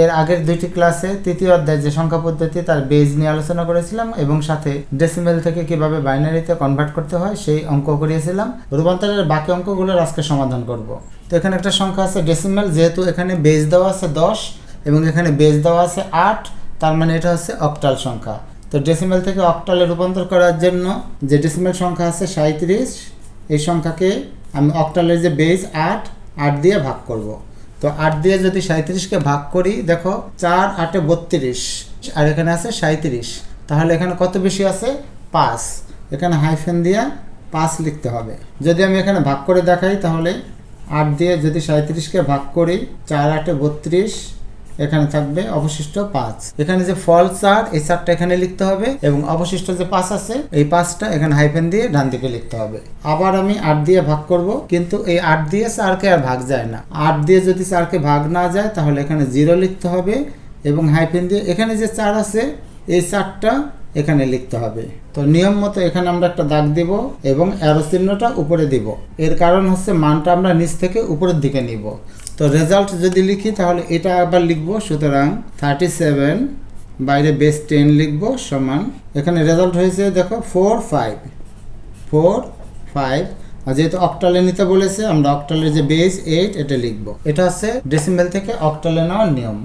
এর আগের দুইটি ক্লাসে তৃতীয় অধ্যায় যে সংখ্যা পদ্ধতি তার বেজ নিয়ে আলোচনা করেছিলাম এবং সাথে ডেসিমেল থেকে কীভাবে বাইনারিতে কনভার্ট করতে হয় সেই অঙ্ক করিয়েছিলাম। রূপান্তরের বাকি অঙ্কগুলোর আজকে সমাধান করব। তো এখানে একটা সংখ্যা আছে ডেসিমেল যেহেতু এখানে বেজ দেওয়া আছে দশ এবং এখানে বেজ দেওয়া আছে আট, তার মানে এটা হচ্ছে অক্টাল সংখ্যা। তো ডেসিমেল থেকে অক্টালে রূপান্তর করার জন্য যে ডেসিমেল সংখ্যা আছে সাঁত্রিশ এই সংখ্যাকে আমি অক্টালের যে বেজ আট আট দিয়ে ভাগ করব। তো আট দিয়ে যদি সাঁত্রিশকে ভাগ করি, দেখো চার আটে বত্রিশ, আর এখানে আছে সাঁত্রিশ তাহলে এখানে কত বেশি আছে? পাঁচ। এখানে হাইফেন দিয়ে পাঁচ লিখতে হবে। যদি আমি এখানে ভাগ করে দেখাই, তাহলে আট দিয়ে যদি সাঁত্রিশকে ভাগ করি, চার আটে বত্রিশ এখানে থাকবে অবশিষ্ট পাঁচ। এখানে যে ফল চার এই চারটা এখানে লিখতে হবে এবং অবশিষ্ট যে পাঁচ আছে, এই পাঁচটা এখানে হাইফেন দিয়ে ডান দিকে লিখতে হবে। আবার আমি আট দিয়ে ভাগ করব, কিন্তু এই আট দিয়ে চারকে আর ভাগ যায় না। আট দিয়ে যদি চারকে ভাগ না যায়, তাহলে এখানে জিরো লিখতে হবে এবং হাইফেন দিয়ে এখানে যে চার আছে, এই চারটা এখানে লিখতে হবে। তো নিয়ম মতো এখানে আমরা একটা দাগ দিব এবং অ্যারো চিহ্নটা উপরে দিব। এর কারণ হচ্ছে মানটা আমরা নিচ থেকে উপরের দিকে নিব। তো রেজাল্ট যদি লিখি, তাহলে এটা আবার লিখব, সুতরাং থার্টি সেভেন বাইরে বেস টেন লিখব সমান, এখানে রেজাল্ট হয়েছে দেখো ফোর ফাইভ ফোর ফাইভ আর যেহেতু অক্টালে নিতে বলেছে, আমরা অক্টালের যে বেস এইট এটা লিখব। এটা হচ্ছে ডেসিমেল থেকে অক্টালে নেওয়ার নিয়ম।